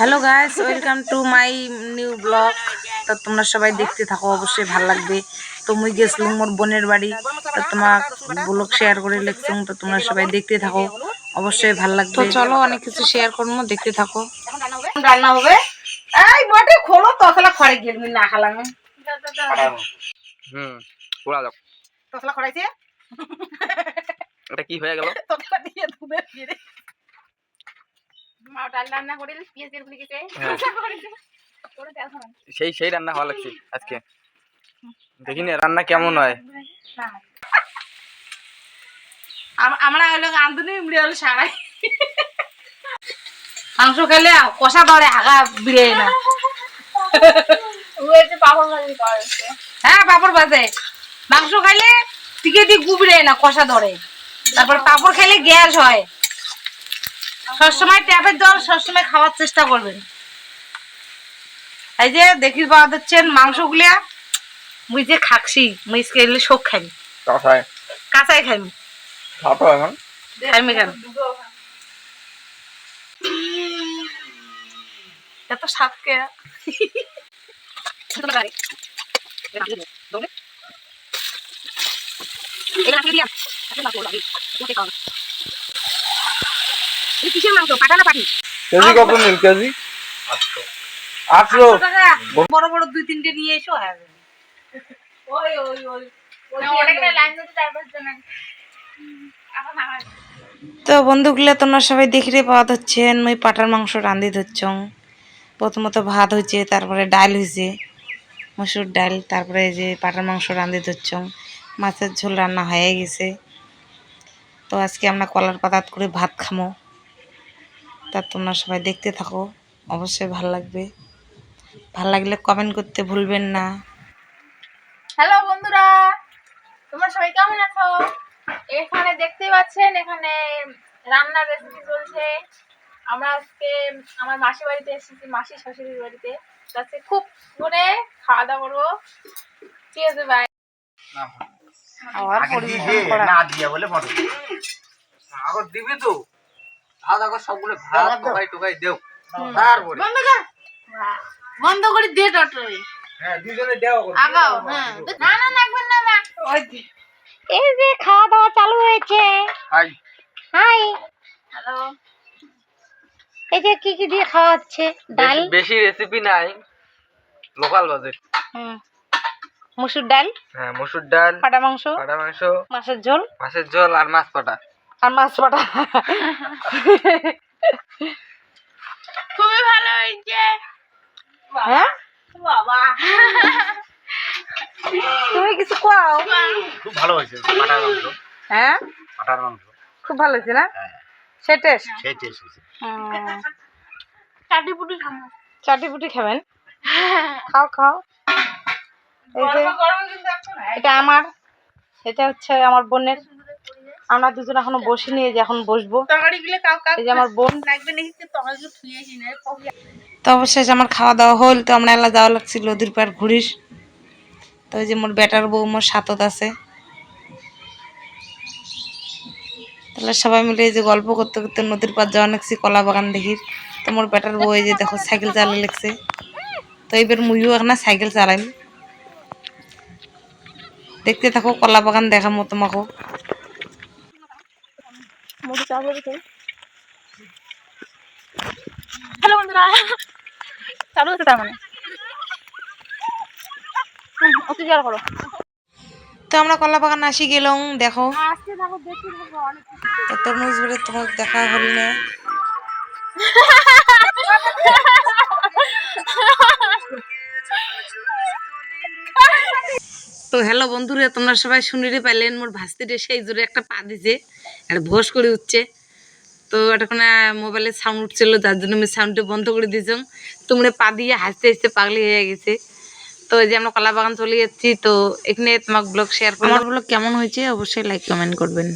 Hello guys welcome to my new vlog. তো তোমরা সবাই দেখতে থাকো অবশ্যই ভালো লাগবে। তো মুই গেছিলাম মোর বোনের বাড়ি। তো তোমার ব্লগ শেয়ার করে লিখছিলাম তো তোমরা সবাই দেখতে থাকো। অবশ্যই ভালো লাগবে। তো চলো অনেক কিছু শেয়ার করব দেখতে থাকো। রান্না হবে? এই বটে খোলো তসলা খড়ে গেলমি না খালাম। হুম পোড়া যাক তসলা খড়াইছে এটা কি হয়ে গেল? দিয়ে ধুবে ফিরে। মা ডাল রান্না করে পেঁয়াজ দিয়ে গেছে হ্যাঁ। সেই সেই রান্না ভালো লাগছে আজকে। দেখি না রান্না কেমন হয়? আমরা হলো আন্দুনি ইমড়ি হলো সারাই। মাংস খেলে কষা ধরে আগা বিড়ে না। পাপড় ভাজি হ্যাঁ পাপড় বাজে মাংস খাইলে টিকে দিয়ে গুবড়ে না কষা ধরে। তারপর পাপড় খেলে গ্যাস হয়। সবসময় ট্যাপের জল সবসময় খাওয়ার চেষ্টা করবেন। এই যে দেখি পাওয়া যাচ্ছেন মাংসগুলিয়া মুই যে খাকছি মুই খেলে শোক খাই। কষায় কাঁচাই খাই খাব এখন। খাইমি কেন? এত স্বাদ কে কিসের মাংস পাঠা না পাঠি কেজি কত নিন কেজি? আটশো। বড় বড় দুই তিনটে নিয়ে এসো হ্যাঁ। ওই ওই ওই লাইন দিতে তারপর জন্য এখন আমার তো বন্ধুগুলো তোমরা সবাই দেখিতে পাওয়া হচ্ছেন ওই পাটার মাংস রান্ধি ধরছ। প্রথমত ভাত হয়েছে তারপরে ডাল হয়েছে মসুর ডাল তারপরে এই যে পাটার মাংস রান্ধি ধরছ। মাছের ঝোল রান্না হয়ে গেছে। তো আজকে আমরা কলার পাতাত করে ভাত খামো। তা তোমরা সবাই দেখতে থাকো অবশ্যই ভালো লাগবে। ভালো লাগলে কমেন্ট করতে ভুলবেন না। হ্যালো বন্ধুরা তোমরা সবাই কেমন আছো? এখানে দেখতেই পাচ্ছেন এখানে রান্নার রেসিপি চলছে। আমরা আজকে আমার মাসির বাড়িতে এসেছি মাসি শাশুড়ির বাড়িতে। তো আজকে খুব করে খাওয়া দাওয়া করব। ঠিক আছে ভাই আবার পরিবেশন করা। না দিয়ে বলে ফটো দিবি তো। ভাত আগর সবগুলো ভাত টোকাই টোকাই দেও। তারপরে বন্ধ কর। বন্ধ করে টটোই হ্যাঁ দুজনে করো। আগাও হ্যাঁ। না না না এই যে খাওয়া দাওয়া চালু হয়েছে। হাই। হাই। হ্যালো। এই যে কি কি দিয়ে খাওয়া হচ্ছে? ডাল? বেশি- বেশি রেসিপি নাই। Local budget hmm. মসুর ডাল হ্যাঁ মসুর ডাল পাটা মাংস পাটা মাংস মাছের ঝোল মাছের ঝোল আর মাছ পাটা। আর মাছ পাটা। খুবই ভালো হয়েছে। হ্যাঁ? বাবা। তুমি কিছু খাও খুব ভালো হয়েছে পাটার মাংস। হ্যাঁ? পাটার মাংস। খুব ভালো হয়েছে না? হ্যাঁ। সে টেস্ট সেই টেস্ট হয়েছে। চাটি পুটি খাব। চাটি পুটি খাবেন? খাও খাও। এই যে এটা আমার এটা হচ্ছে আমার বোনের। আমরা দুজন এখনও বসিনি এই যে এখন বসবো। এই যে আমার বোন। তো অবশেষ আমার খাওয়া দাওয়া হল তো আমরা এলা যাওয়া লাগছিল নদীর পার ঘুরিস। তো ওই যে মোর বেটার বউ মোর সাতত আছে। তাহলে সবাই মিলে এই যে গল্প করতে করতে নদীর পার যাওয়া লাগছি কলা বাগান দেখি। তো মোর বেটার বউ এই যে দেখো সাইকেল চালা লাগছে। তো এবার মুইও এখন সাইকেল চালাইম। দেখতে থাকো কলা বাগান দেখামো তোমাকেও হ্যালো বন্ধুরা চালু হচ্ছে তার মানে? ওকে জল করো। তো আমরা কলা বাগান আসি গেলাম দেখো। তরমুজ বলে তোমার দেখা হল না। তো হ্যালো বন্ধুরা, তোমরা সবাই শুনিতে পাইলেন, মোর ভাস্তিতে সেই জোরে একটা পা দিছে একটা ভোস করে উঠছে। তো এটাখানে মোবাইলে সাউন্ড উঠছিল, যার জন্য আমি সাউন্ডটা বন্ধ করে দিয়েছিলাম। তোমরা পা দিয়ে হাসতে হাসতে পাগলি হয়ে গেছে। তো এই যে আমরা কলা বাগান চলে যাচ্ছি, তো এখানে তোমাকে ব্লগ শেয়ার করলাম। ব্লগ কেমন হয়েছে, অবশ্যই লাইক কমেন্ট করবেন।